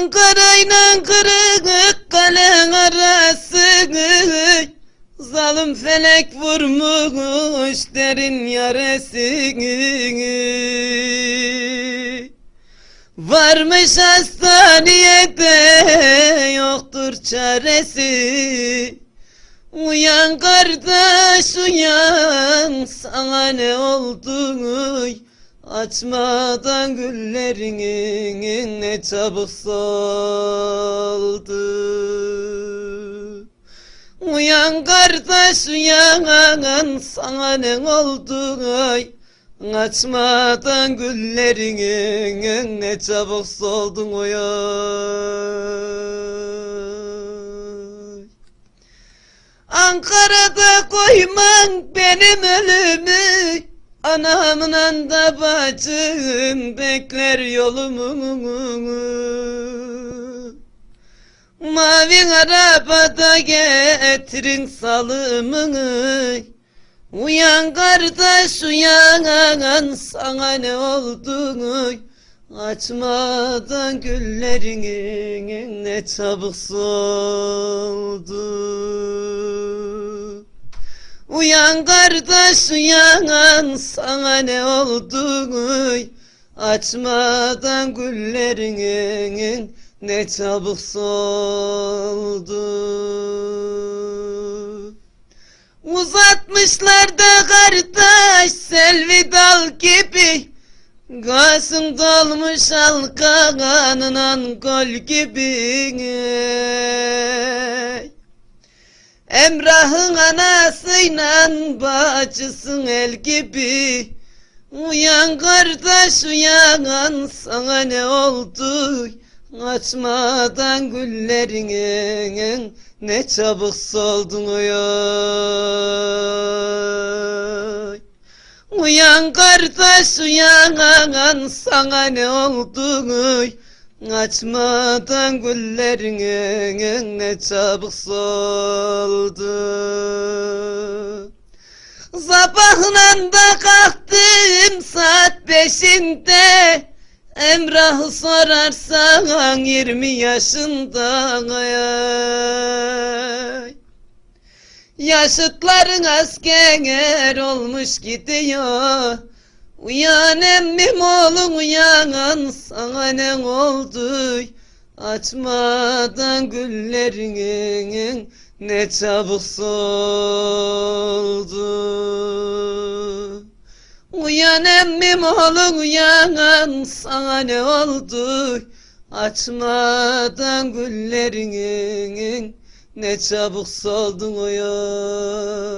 Ankara'yla kırık kalen arası. Zalim felek vurmuş derin yaresini Varmış hastaniyede yoktur çaresi. Uyan kardeş uyan sana ne oldu Açmadan güllerini ne çabuk soldu. Uyan kardeş uyan sana ne oldu? Ay Açmadan güllerini ne çabuk soldun uyan Ankara'da koyman benim ölümü Anamla da bacım bekler yolumu. Mavi arabada getirin salımını Uyan kardeş uyan sana ne oldu? Açmadan güllerin ne çabuk soldu Uyan kardeş uyan sana ne oldu? Açmadan güllerin ne çabuk soldu? Uzatmışlar da kardeş selvi dal gibi. Gasım dolmuş halkanla gol gibi Emrah'ın anasıyla bacısın el gibi. Uyan kardeş uyan sana ne oldu? Açmadan güllerin ne çabuk soldun uyan Uyan kardeş uyan sana ne oldu Açmadan güllerin ne çabuk soldu. Sabahla da kalktım saat beşinde. Emrah'ı sorarsan yirmi yaşında ay. Yaşıtların asker olmuş gidiyor Uyan emmim oğlum uyan sana ne oldu? Açmadan güllerin ne çabuk soldu. Uyan emmim oğlum uyan sana ne oldu? Açmadan güllerin ne çabuk soldun uyan